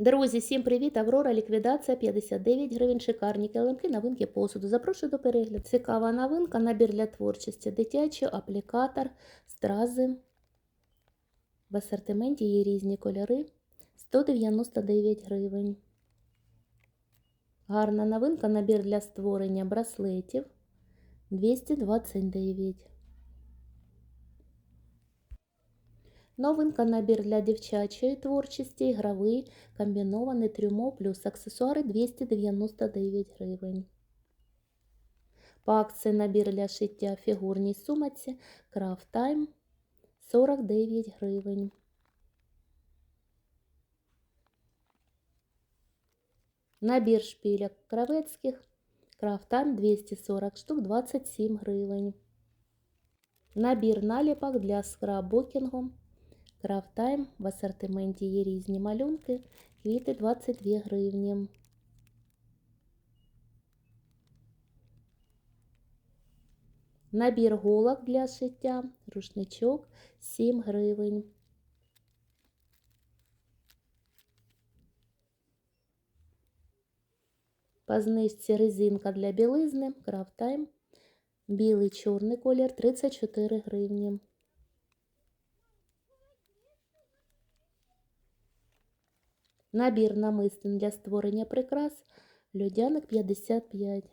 Друзі, всім привіт! Аврора, ліквідація 59 гривень, шикарні килимки, новинки посуду. Запрошую до перегляду. Цікава новинка, набір для творчості, дитячий аплікатор, стрази. В асортименті є різні кольори. 199 гривень. Гарна новинка, набір для створення браслетів 229. Новинка набір для дівчачої творчості, ігровий, комбінований трюмо плюс аксесуари 299 гривень. По акції набір для шиття фігурній сумочці Craft Time 49 гривень. Набір шпіляк кравецьких Craft Time 240 штук 27 гривень. Набір наліпок для скраббукінгу Крафтайм в асортименті є різні малюнки, квіти 22 гривні. Набір голок для шиття, рушничок 7 гривень. По знижці резинка для білизни Крафтайм. Білий чорний колір 34 гривні. Набір намистин для створення прикрас Людяник 55.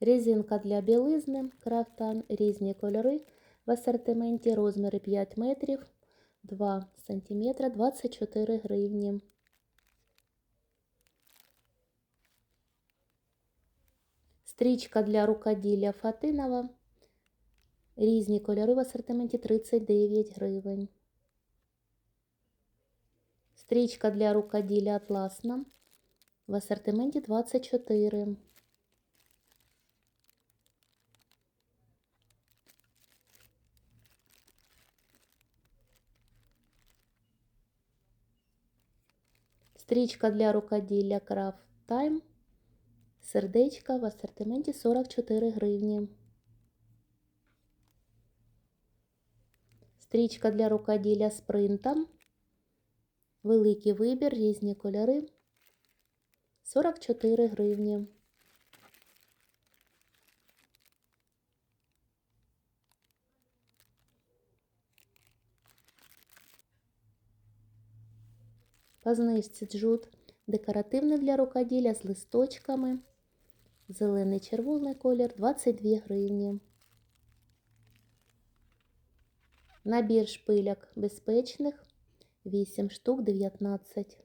Резинка для білизни Крафтан. Різні кольори в асортименті. Розміри 5 метрів 2 см 24 гривні. Стрічка для рукоділля Фатинова. Різні кольори в асортименті 39 гривень. Стрічка для рукоділля атласна в асортименті 24. Стрічка для рукоділля Craft Time. Сердечка в асортименті 44 гривні. Стрічка для рукоділля з принтом. Великий вибір, різні кольори. 44 гривні. По джут декоративний для рукоділля з листочками. Зелений червоний колір 22 гривні. Набір шпиляк безпечних 8 штук 19.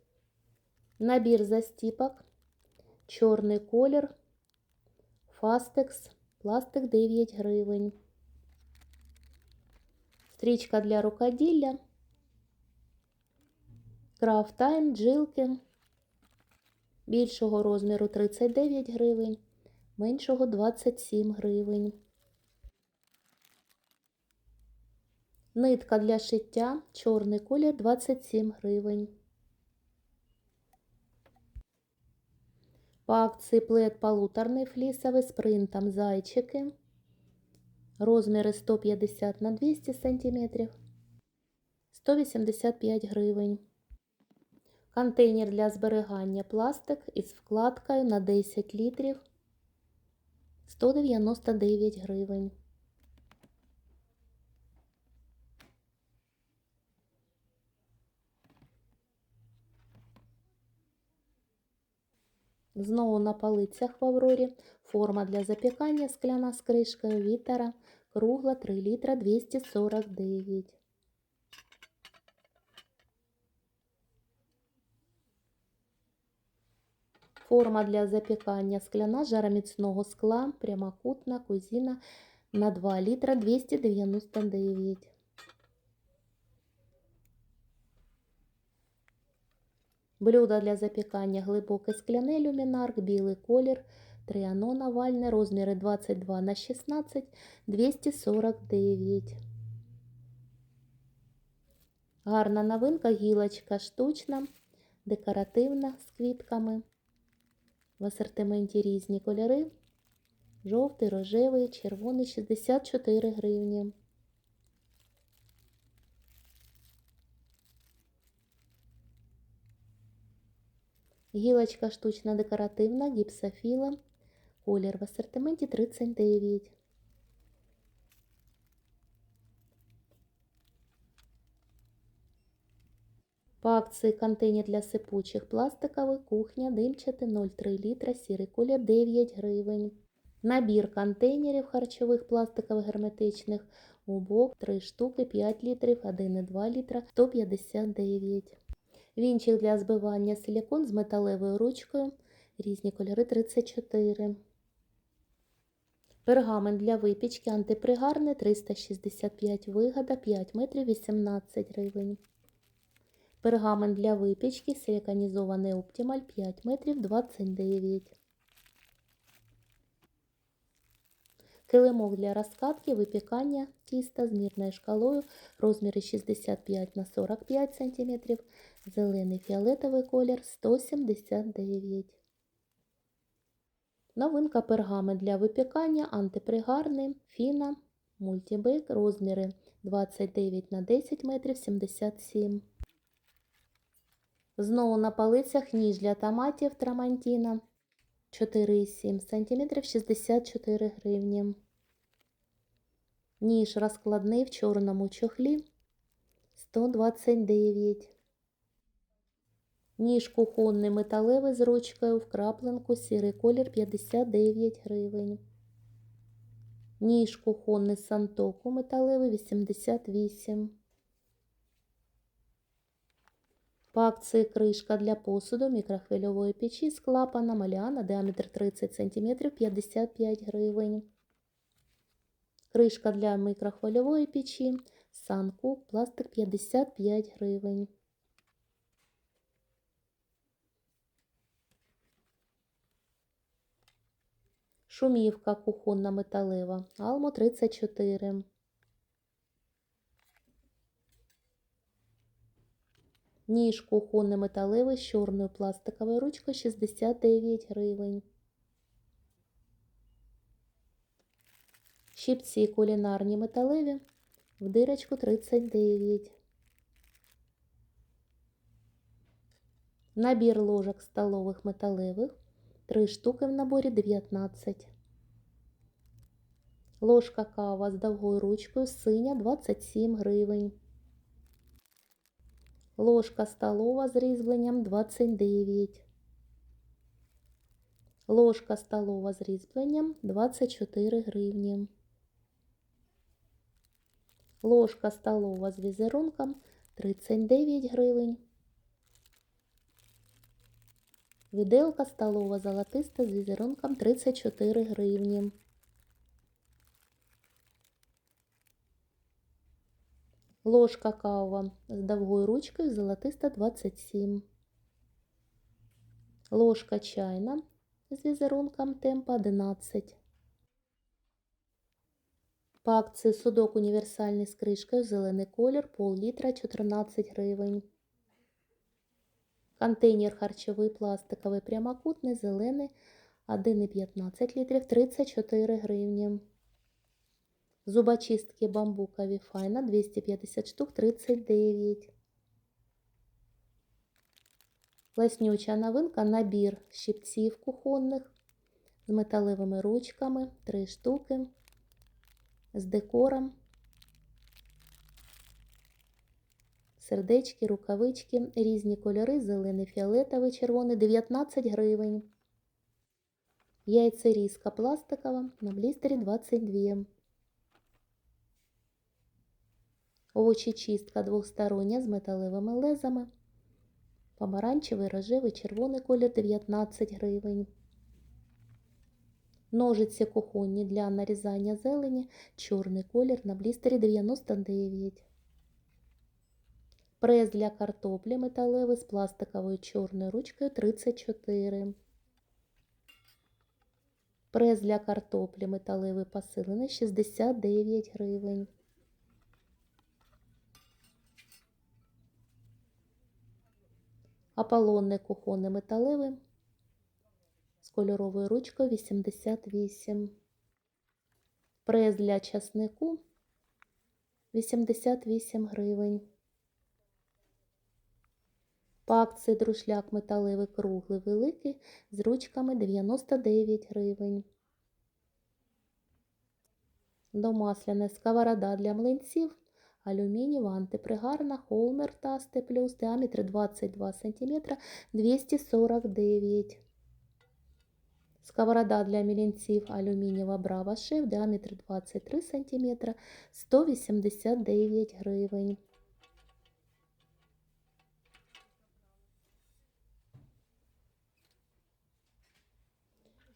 Набір застіпок, чорний колір, фастекс, пластик 9 гривень. Стрічка для рукоділля, крафтайм, джилки. Більшого розміру 39 гривень, меншого 27 гривень. Нитка для шиття, чорний колір 27 гривень. По акції плед полуторний флісовий з принтом зайчики. Розміри 150 на 200 см. 185 гривень. Контейнер для зберігання пластик із вкладкою на 10 літрів. 199 гривень. Знову на полицях в Аврорі форма для запікання скляна з кришкою вітера, кругла 3 літра 249. Форма для запікання скляна жароміцного скла, прямокутна, кузіна на 2 літра 299. Блюдо для запікання глибоке скляне люмінарк, білий колір, трианон овальне, розміри 22 на 16, 249. Гарна новинка, гілочка штучна, декоративна з квітками. В асортименті різні кольори. Жовтий, рожевий, червоний 64 гривні. Гілочка штучна декоративна, гіпсофіла. Колір в асортименті 39. По акції контейнер для сипучих пластиковий, кухня, димчатий 0,3 літра, сірий колір 9 гривень. Набір контейнерів харчових пластикових герметичних у бок 3 штуки 5 літрів, 1,2 літра 159. Вінчик для збивання силікон з металевою ручкою. Різні кольори 34. Пергамент для випічки антипригарний 365 вигода 5 метрів 18 гривень. Пергамент для випічки силіканізований оптималь 5 метрів 29. Килимок для розкатки випікання тіста з мірною шкалою розміри 65 на 45 см. Зелений фіолетовий колір 179. Новинка пергамент для випікання антипригарний фіна мультібек розміри 29 на 10 метрів 77. Знову на полицях ніж для томатів Трамантіна 4,7 см 64 гривні. Ніж розкладний в чорному чохлі 129. Ніж кухонний металевий з ручкою в крапленку сірий колір 59 гривень. Ніж кухонний сантоку металевий 88. По акції кришка для посуду мікрохвильової печі з клапаном Аліана діаметр 30 см 55 гривень. Кришка для мікрохвильової печі Санкук пластик 55 гривень. Шумівка кухонна металева Алмо 34. Ніж кухонний металевий з чорною пластиковою ручкою 69 гривень. Щипці кулінарні металеві в дирочку 39. Набір ложок столових металевих 3 штуки в наборі 19. Ложка кава з довгою ручкою синя 27 гривень. Ложка столова з різьбленням 29. Ложка столова з різьбленням 24 гривні. Ложка столова з візерунком 39 гривень. Віделка столова золотиста з візерунком 34 гривні. Ложка кава з довгою ручкою золотиста 27. Ложка чайна з візерунком темпа 11. По судок універсальний з кришкою зелений колір пол-літра 14 гривень. Контейнер харчовий пластиковий прямокутний зелений 1,15 літрів 34 гривні. Зубочистки бамбукові файна 250 штук 39. Леснюча новинка набір щипців кухонних з металевими ручками 3 штуки з декором. Сердечки, рукавички, різні кольори, зелений, фіолетовий, червоний 19 гривень. Яйцерізка пластикова на блістері 22. Овочечистка двохстороння з металевими лезами. Помаранчевий, рожевий, червоний колір 19 гривень. Ножиці кухонні для нарізання зелені, чорний колір на блістері 99. Прес для картоплі металевий з пластиковою чорною ручкою 34. Прес для картоплі металевий посилений 69 гривень. Аполлонний кухонний металевий з кольоровою ручкою 88. Прес для часнику 88 гривень. По акції друшляк металевий круглий великий з ручками 99 гривень. Домасляна сковорода для млинців. Алюмінієва антипригарна Холмер Тасте плюс діаметр 22 см 249 Сковорода для млинців алюмінієва Брава Шеф діаметр 23 см 189 гривень.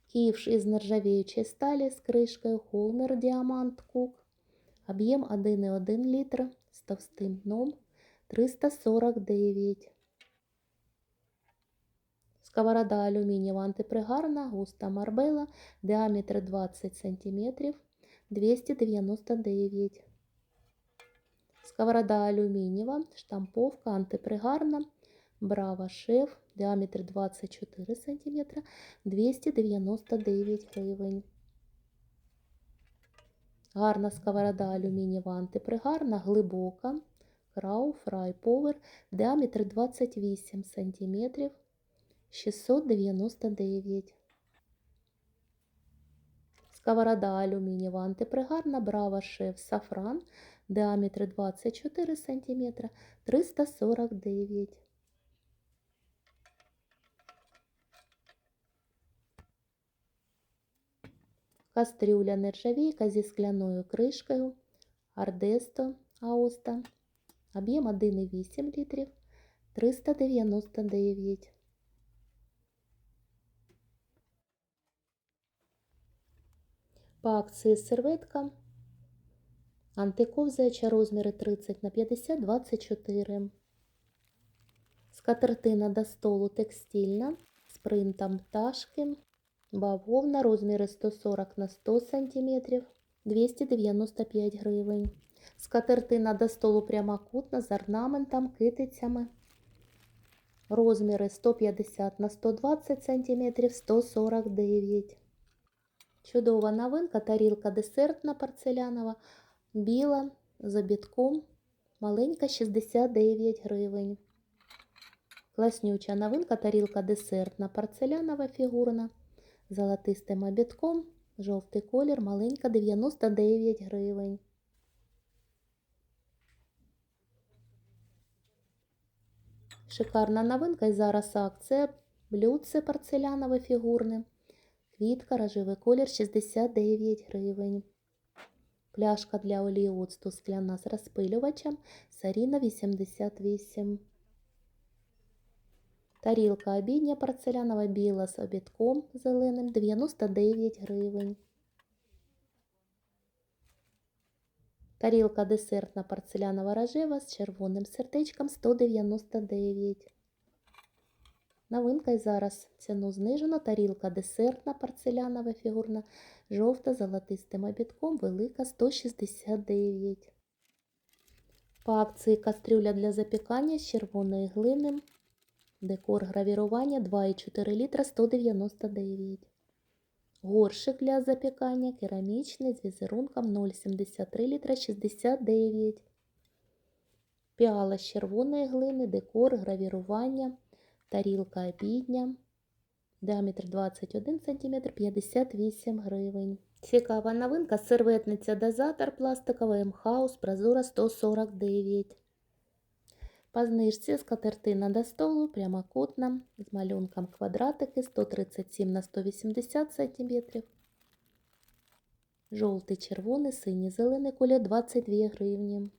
Ківш із нержавіючої сталі з кришкою Холмер Діамант Кук. Об'єм 1,1 літр з товстим дном 349. Сковорода алюмінієва антипригарна, густа марбела, діаметр 20 см 299. Сковорода алюмінієва, штамповка антипригарна, Браво Шеф, діаметр 24 см 299 гривень. Гарна сковорода алюмінієва антипригарна, глибока, Крау Фрай Повер, діаметр 28 см 699. Сковорода алюмінієва антипригарна, Браво Шеф Сафран, діаметр 24 см 349. Кастрюля нержавійка зі скляною кришкою Ардесто Аоста. Об'єм 1,8 літрів 399. По акції серветка антиковзаюча розміри 30 на 50 24. Скатертина до столу текстильна з принтом пташки. Бавовна розміри 140 на 100 см 295 гривень. Скатертина до столу прямокутна з орнаментом, китицями. Розміри 150 на 120 см 149 Чудова новинка, тарілка десертна порцелянова, біла, з обідком, маленька 69 гривень. Класнюча новинка, тарілка десертна порцелянова фігурна, золотистим обідком, жовтий колір, маленька 99 гривень. Шикарна новинка і зараз акція. Блюдце порцелянове фігурне. Квітка, рожевий колір 69 гривень. Пляшка для олії оцту скляна з розпилювачем Саріна 88. Тарілка обідня порцелянова біла з обідком зеленим 99 гривень. Тарілка десертна порцелянова рожева з червоним сердечком 199. Новинка й зараз ціну знижено. Тарілка десертна порцелянова фігурна, жовта золотистим обідком, велика 169. По акції кастрюля для запікання з червоної глини. Декор гравірування 2,4 літра 199. Горшик для запікання керамічний з візерунком 0,73 літра 69. Піала з червоної глини, декор, гравірування, тарілка обідня. Діаметр 21 см 58 гривень. Цікава новинка серветниця дозатор пластикова МХаус прозора 149. По знижці скатертина до столу прямокутна з малюнком квадратики 137 на 180 см. Жовтий, червоний, синій, зелений колір 22 гривні.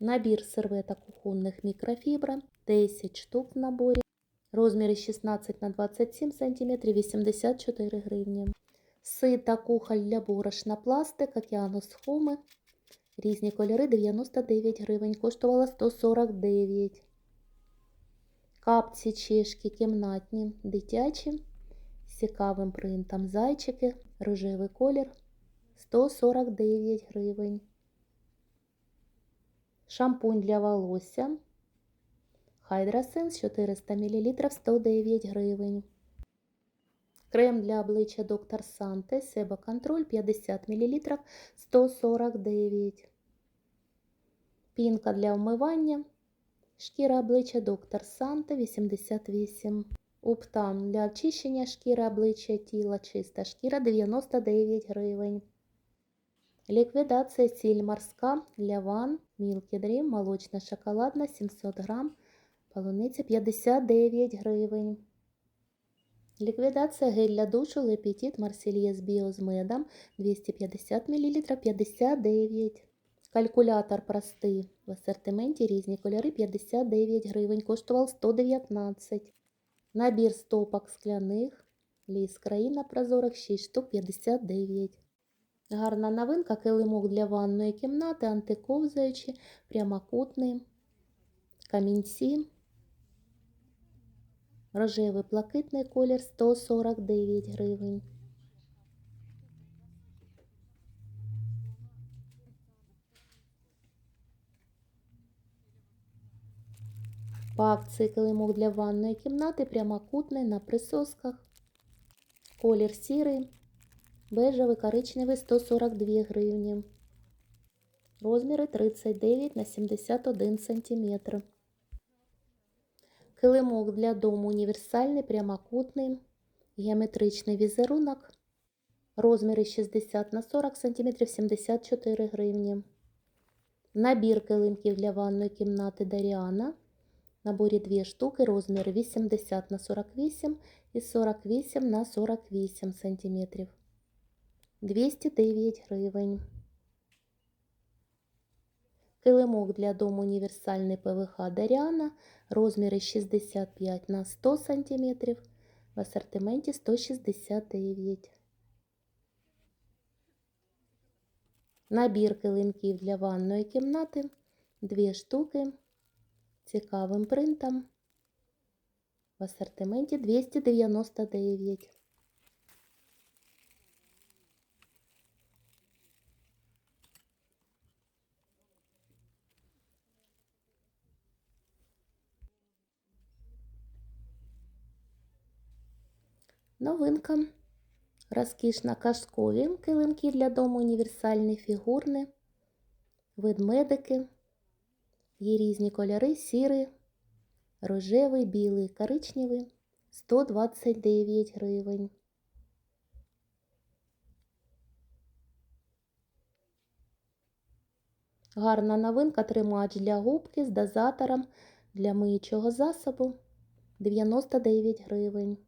Набір серветок кухонних мікрофібра 10 штук в наборі. Розміри 16 на 27 см 84 гривні. Сита кухоль для борошна пластик, океанус хоми. Різні кольори 99 гривень, коштувала 149. Капці чешки кімнатні, дитячі, з цікавим принтом зайчики, рожевий колір 149 гривень. Шампунь для волосся. Хайдрасенс 400 мл 109 гривень. Крем для обличчя доктор Санте, Себа Контроль 50 мл 149. Пінка для вмивання Шкіра обличчя доктор Санта 88. Уптан для очищення шкіри обличчя тіла чиста шкіра 99 гривень. Ліквідація сіль морська для ван, Milky Dream, молочна шоколадна 700 грам, полуниця 59 гривень. Ліквідація гель для душу Лепетит Марсельєс Біо з медом 250 мл 59. Калькулятор простий. В асортименті різні кольори 59 гривень, коштував 119. Набір стопок скляних. Ліс країна прозорих 6 штук 59. Гарна новинка килимок для ванної кімнати, антиковзаючі, прямокутний, камінці. Рожевий блакитний колір 149 гривень. По акції килимок для ванної кімнати прямокутний на присосках. Колір сірий, бежевий, коричневий 142 гривні. Розміри 39 на 71 см. Килимок для дому універсальний, прямокутний, геометричний візерунок. Розміри 60 на 40 см 74 гривні. Набір килимків для ванної кімнати Даріана. Наборі 2 штуки, розміри 80 на 48 і 48 на 48 см. 209 гривень. Килимок для дому універсальний ПВХ Даріана. Розміри 65 на 100 см. В асортименті 169. Набір килимків для ванної кімнати. 2 штуки. Цікавим принтом. В асортименті 299. Новинка. Розкішна кашкові килимки для дому універсальні фігурні. Ведмедики. Є різні кольори: сірий, рожевий, білий, коричневий 129 гривень. Гарна новинка тримач для губки з дозатором для миючого засобу 99 гривень.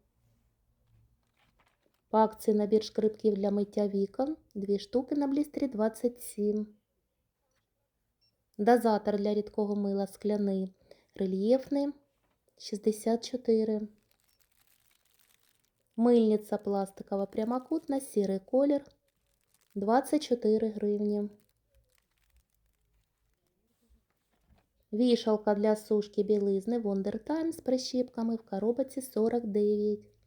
По акції набір шкрипків для миття вікон 2 штуки на блістері 27. Дозатор для рідкого мила скляний рельєфний 64. Мильниця пластикова прямокутна, сірий колір 24 гривні. Вішалка для сушки білизни Wonder Time з прищіпками в коробці 49.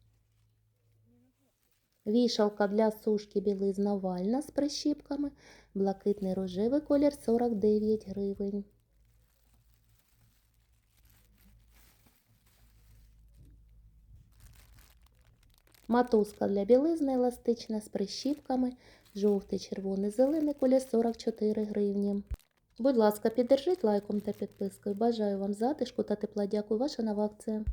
Вішалка для сушки білизна овальна з прищіпками, блакитний рожевий колір 49 гривень. Матузка для білизни еластична з прищіпками, жовтий, червоний, зелений колір 44 гривні. Будь ласка, піддержіть лайком та підпискою. Бажаю вам затишку та тепла. Дякую, ваша нова акція.